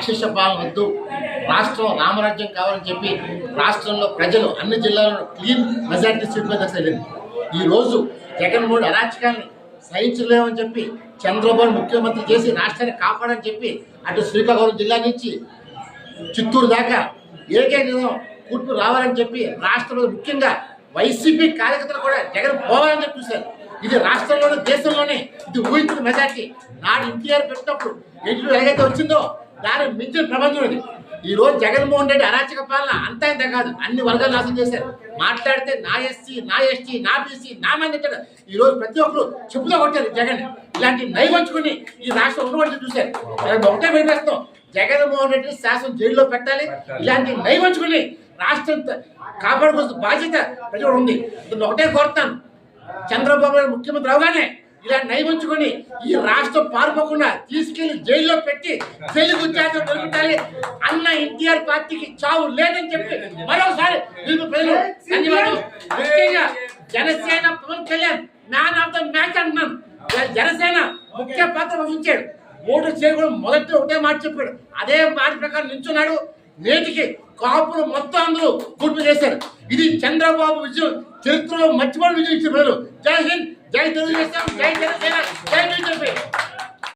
రాక్షస పాలన వద్దు. రాష్ట్రం రామరాజ్యం కావాలని చెప్పి రాష్ట్రంలో ప్రజలు అన్ని జిల్లాలను క్లీన్ మెజార్టీ సీట్ మీద వెళ్ళింది ఈ జగన్మోహన్ అరాచకాన్ని సహించలేమని చెప్పి చంద్రబాబు ముఖ్యమంత్రి చేసి రాష్ట్రాన్ని కాపాడని చెప్పి అటు శ్రీకాకుళం జిల్లా నుంచి చిత్తూరు దాకా ఏకైక కూర్పు రావాలని చెప్పి రాష్ట్రంలో ముఖ్యంగా వైసీపీ కార్యకర్తలు కూడా జగన్ పోవాలని చెప్పి చూశారు. ఇది రాష్ట్రంలోనే దేశంలోనే ఇది ఊహించిన మెజార్టీ. నాడు ఎన్టీఆర్ పెట్టినప్పుడు ఎన్టీఆర్ ఎలాగైతే వచ్చిందో దాని మించిన ప్రపంచం ఇది. ఈ రోజు జగన్మోహన్ రెడ్డి అరాచక పాలన అంతా ఇంత కాదు. అన్ని వర్గాలు నాశనం చేశారు. మాట్లాడితే నా ఎస్సీ నా ఎస్టీ నా బీసీ నా మంది. ఈ రోజు ప్రతి ఒక్కరు చెప్పుతో కొట్టారు జగన్. ఇలాంటి నైవంచుకుని ఈ రాష్ట్రం ఉండబడి చూశారు. ఒకటే వినిపిస్తాం జగన్మోహన్ రెడ్డి శాసనం జైల్లో పెట్టాలి. ఇలాంటి నైవంచుకుని రాష్ట్రం కాపాడుకోవాల్సిన బాధ్యత ప్రజలు ఉంది. ఒకటే కోరుతాను. చంద్రబాబు నాయుడు ముఖ్యమంత్రి అవగానే ఇలా నయముంచుకొని ఈ రాష్ట్రం పారిపోకుండా తీసుకెళ్ళి జైల్లో పెట్టి తెలుగు జాతి దొరుకుతాయి అన్న ఎన్టీఆర్ పార్టీకి చావు లేదని చెప్పి మరోసారి మీకు ప్రజలు ధన్యవాదాలు. ముఖ్యంగా Janasena Pawan Kalyan man of the match అంటున్నాను జనసేన ముఖ్య పాత్ర వహించాడు. ఓటు చేయడం మొదటి ఒకటే మాట చెప్పాడు. అదే మాట ప్రకారం నిల్చున్నాడు నేటికి కాపులు మొత్తం అందరూ గుర్తు చేశారు. ఇది చంద్రబాబు విజయం చరిత్రలో మర్చిపోయిన విజయం ఇచ్చిన ప్రజలు. జై హింద్. జై తెలుగుదేశం జై జనసేన జై బీజేపీ